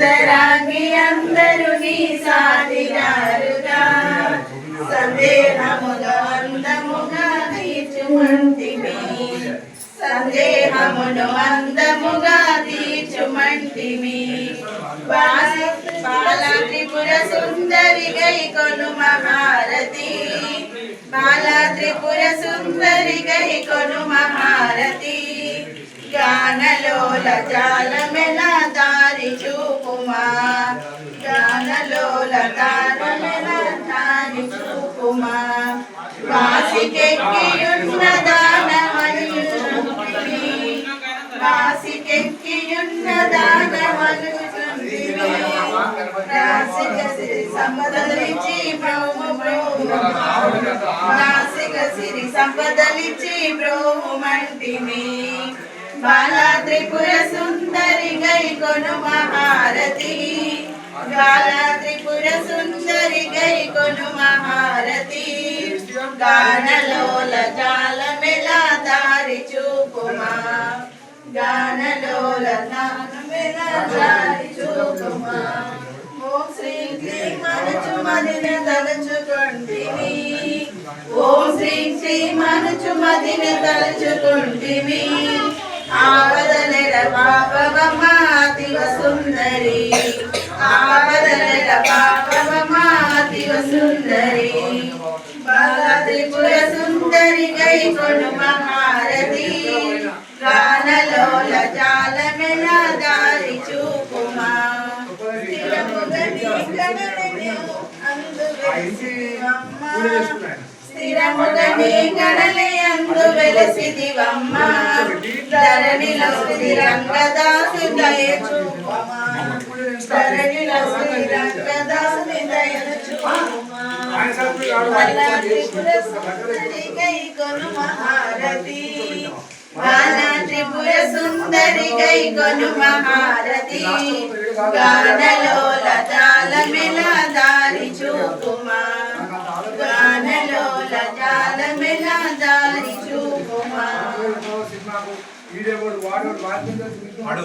సుందరాంగి అందరు నీ సాటినారుగా సందేహముగా అందముగా తీర్చుమంటిమి. సందేహమును అందముగా తీర్చుమంటిమి. బాల త్రిపుర సుందరి గై కొను మహారతి బాల త్రిపుర సుందరి గై కొను మహారతి గానలోల జాలమెల దారి చూ వాసికెక్కియున్న దానమని వాసికెక్కియున్న దానమను సిరి సంపదలిచి బ్రహ్మ బ్రహ్మ సిరి బాలా త్రిపుర సుందరి గై కొను మహారతి బాలా త్రిపుర సుందరి గై కొను మహారతి గానలోల జాల మెల దారి చూపుమా. గానలోల గాన మెల దారి చూపుమా. ఓం శ్రీ శ్రీ మనచు మదిన తలుచుకొంటివి. ఓం శ్రీ శ్రీ మనచు మదిన తలుచుకొంటివి. ఆవదనెల పాపవమ్మ అతివ సుందరి ఆవదనెల పాపవమ్మ అతివ సుందరి త్రిపుర సుందరి గై కొను మహారతి గానలోల జాలమెల దారి చూపుమా. వెలసిదివమ్మ ధరణిలో శ్రీరంగదాసు దయ చూపమా. ధరణిలో మహారతి గాన త్రిపుర సుందరి గై కొను మహారతి గానలోల జాలమెల దారి చూపుమా గానలోల జాలమెల దారి చూపుమా వీడియో కూడా వాడు వాడు